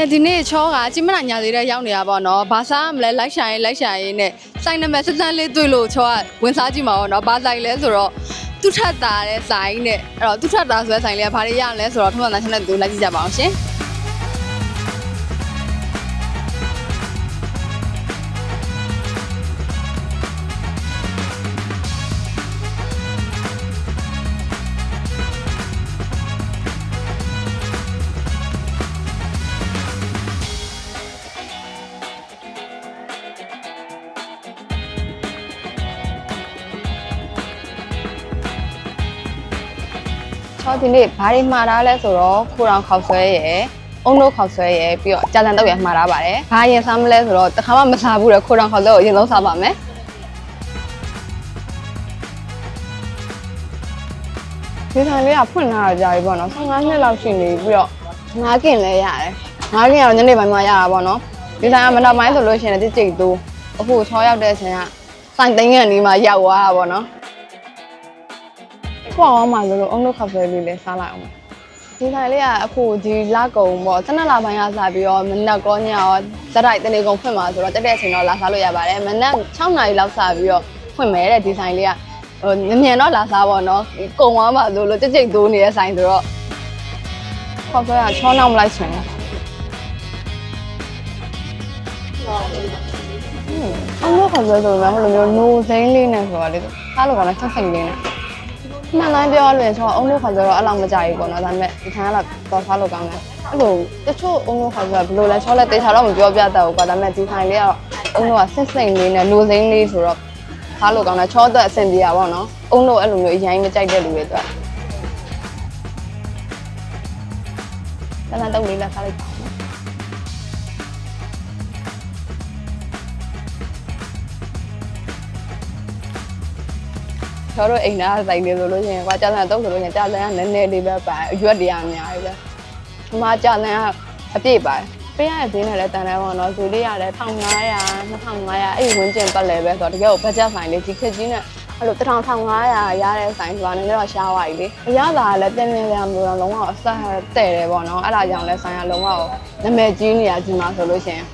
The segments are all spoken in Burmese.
ကဲဒီနေ့ချောကจิမနာညာသေးတဲ့ရောက်နေတာပေါ့နော်ဘာစားမလဲလိုက်ရှာရင်လိုက်ရှာရင်နဲ့စိုင်းနံပါတ်စစမ်းလေးတွေ့လို့ချောကဝင်စားကြည့်မှာပေါ့နော်ဘာဆိုင်လဲဆိုတော့သူထက်တာတဲ့ဆိုင်နဲ့အဲ့တော့သူထက်တာဆိုတဲ့ဆိုင်လေးကဘာတွေရအောင်လဲဆိုတော့ထုံးစံတိုင်းနဲ့တူလိုက်ကြည့်ကြပါအောင်ရှင် ချောဒီနေ့ဘာတွေမှားတာလဲဆိုတော့ခိုးတော်ခောက်ဆွဲရယ်အုံတို့ခောက်ဆွဲရယ်ပြီးတော့ကြာတန်တော့ရမှားတာပါတယ်ဘာရင်စားမလဲဆိုတော့တခါမှမစားဘူးတဲ့ခိုးတော်ခောက်ဆွဲကိုအရင်ဆုံးစားပါမယ်ဒီဆိုင်လေးကဖွင့်လာတာကြာပြီပေါ့နော်15နှစ်လောက်ရှိနေပြီးတော့ငါးကင်လဲရတယ်ငါးကင်ကတော့ညနေပိုင်းမှာရတာပေါ့နော်ဒီဆိုင်ကမနက်ပိုင်းဆိုလို့ရှိရင်လည်းကြိတ်တူအခု6ရောက်တဲ့အချိန်ကစိုင်သိန်းကန်ဒီမှာရောက်သွားတာပေါ့နော် ခွာအောင်မှလို့လို့အုံလို့ခောက်ဆွဲလေးလဲစားလိုက်အောင်ဒီဆိုင်လေးကအခုဒီလကုံပေါ့တနက်လာပိုင်းကစားပြီးတော့မနက်ကောညရောဇက်တိုက်တနေကုန်ဖွင့်မှာဆိုတော့တက်တဲ့အချိန်တော့လာစားလို့ရပါတယ်မနက်6နာရီလောက်စားပြီးတော့ဖွင့်မယ်တဲ့ဒီဆိုင်လေးကဟိုမြင်မြင်တော့လာစားပေါ့နော်ကုံသွားမှဆိုလို့ကြိတ်ကြိတ်တိုးနေတဲ့ဆိုင်ဆိုတော့ခောက်ဆွဲကချောနောက်မလိုက်ချင်ဘူးအမေခေါ်ဆိုဆိုတော့ဟိုလိုမျိုးနိုးစိမ့်လေးနဲ့ဆိုတာလေစားလို့ကောင်းတယ်ဆက်စိမ့်လေးနဲ့ မှန်တိုင်းပြောရလို့ဆိုတော့အုံးလို့ခေါ်ဆိုတော့အဲ့လောက်မကြဘူးပေါ့နော်ဒါပေမဲ့ဒီခါကတော့တော့စားလို့ကောင်းတယ်အဲ့လိုတချို့အုံးလို့ခေါ်ဆိုတော့ဘယ်လိုလဲချောလဲတေချာတော့မပြောပြတတ်ဘူးကွာဒါပေမဲ့ဒီဆိုင်လေးကတော့အုံးလို့ကဆစ်စိမ့်လေးနဲ့နိုးစိမ့်လေးဆိုတော့စားလို့ကောင်းတယ်ချောတော့အဆင်ပြေတာပေါ့နော်အုံးလို့အဲ့လိုမျိုးအရင်မကြိုက်တဲ့လူတွေအတွက်တန်းတန်းတော့လေးလာစားလိုက်ပါဦးကျွန် တော်တို့အိမ်သားဆိုင်နေဆိုလို့ရှိရင်ကွာကြာလန်တော့ဆိုလို့ရှိရင်ကြာလန်ကနည်းနည်းလေးပဲပါအရွက်တွေကအများကြီးပဲဒီမှာကြာလန်ကအပြည့်ပါတယ်ပေးရတဲ့ဈေးနဲ့လည်းတန်တယ်ပေါ့နော်ဈေးလေးရတယ်1500 2500အဲ့ဒီဝန်းကျင်ပတ်လဲပဲဆိုတော့တကယ်ကိုဘတ်ဂျက်ဆိုင်လေးဒီခက်ကြီးနဲ့အဲ့လို1500ရတဲ့ဆိုင်ဆိုတာနည်းနည်းတော့ရှားသွားပြီလေအရသာကလည်းပြင်းပြင်းပြမျိုးတော့လုံးဝအဆက်တဲ့တယ်ပေါ့နော်အဲ့ဒါကြောင့်လဲဆိုင်ကလုံးဝနာမည်ကြီးနေရကြီးမှာဆိုလို့ရှိရင်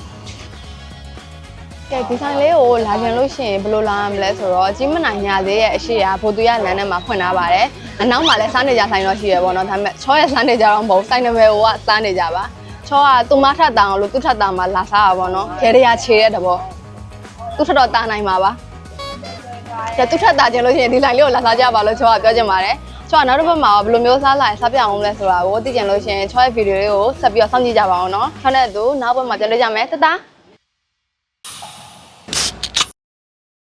ကဲဒီဆိုင်လေးကိုလာကြင်လို့ရှိရင်ဘယ်လိုလာရမလဲဆိုတော့ကြီးမနိုင်ညာသေးရဲ့အရှိရာဘိုသူရလမ်းထဲမှာဖွင့်ထားပါတယ်အနောက်မှာလည်းစားနေကြဆိုင်တော့ရှိရပေါ့နော်ဒါပေမဲ့ချောရဲ့စားနေကြတော့မဟုတ်ဆိုင်နံပါတ်ကစားနေကြပါချောကသူမထက်တောင်လို့သူထက်တောင်မှာလာစားတာပေါ့နော်ခဲရရခြေတဲ့တဘောသူထက်တော့တာနိုင်မှာပါကဲသူထက်တာကြင်လို့ရှိရင်ဒီဆိုင်လေးကိုလာစားကြပါလို့ချောကပြောချင်ပါတယ်ချောကနောက်တစ်ပတ်မှာဘယ်လိုမျိုးစားလာရင်စားပြအောင်လဲဆိုတာကိုသိကြလို့ရှိရင်ချောရဲ့ဗီဒီယိုလေးကိုဆက်ပြီးတော့စောင့်ကြည့်ကြပါအောင်နော်ချောနဲ့သူနောက်ဘက်မှာပြန်တွေ့ကြမယ်တတား